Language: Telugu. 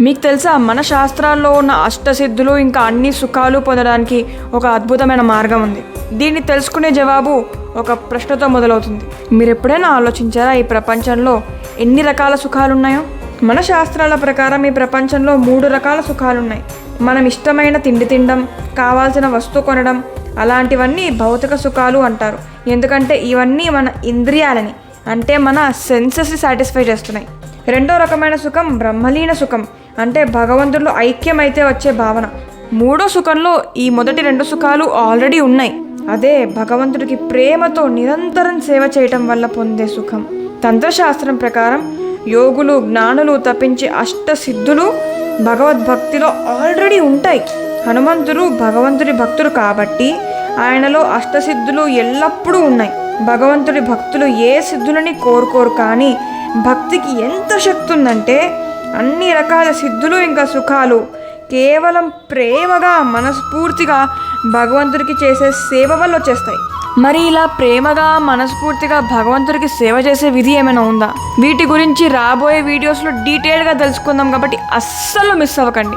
మీకు తెలుసా మన శాస్త్రాల్లో ఉన్న అష్టసిద్ధులు ఇంకా అన్ని సుఖాలు పొందడానికి ఒక అద్భుతమైన మార్గం ఉంది. దీన్ని తెలుసుకునే జవాబు ఒక ప్రశ్నతో మొదలవుతుంది. మీరు ఎప్పుడైనా ఆలోచించారా ఈ ప్రపంచంలో ఎన్ని రకాల సుఖాలు ఉన్నాయో మన శాస్త్రాల ప్రకారం ఈ ప్రపంచంలో మూడు రకాల సుఖాలున్నాయి. మనం ఇష్టమైన తిండి తినడం కావాల్సిన వస్తువు కొనడం అలాంటివన్నీ భౌతిక సుఖాలు అంటారు. ఎందుకంటే ఇవన్నీ మన ఇంద్రియాలని అంటే మన సెన్సెస్ని సాటిస్ఫై చేస్తున్నాయి. రెండో రకమైన సుఖం బ్రహ్మలీన సుఖం. అంటే భగవంతుల్లో ఐక్యమైతే వచ్చే భావన. మూడో సుఖంలో ఈ మొదటి రెండు సుఖాలు ఆల్రెడీ ఉన్నాయి. అదే భగవంతుడికి ప్రేమతో నిరంతరం సేవ చేయటం వల్ల పొందే సుఖం. తంత్రశాస్త్రం ప్రకారం యోగులు జ్ఞానులు తప్పించే అష్ట సిద్ధులు భగవద్భక్తిలో ఆల్రెడీ ఉంటాయి. హనుమంతుడు భగవంతుడి భక్తుడు కాబట్టి ఆయనలో అష్టసిద్ధులు ఎల్లప్పుడూ ఉన్నాయి. భగవంతుడి భక్తులు ఏ సిద్ధులని కోరుకోరు కానీ భక్తికి ఎంత శక్తి ఉందంటే అన్ని రకాల సిద్ధులు ఇంకా సుఖాలు. కేవలం ప్రేమగా మనస్ఫూర్తిగా భగవంతుడికి చేసే సేవ వల్ల వచ్చేస్తాయి. మరి ఇలా ప్రేమగా మనస్ఫూర్తిగా భగవంతుడికి సేవ చేసే విధి ఏమైనా ఉందా? వీటి గురించి రాబోయే వీడియోస్లో డీటెయిల్గా తెలుసుకుందాం కాబట్టి అస్సలు మిస్ అవ్వకండి.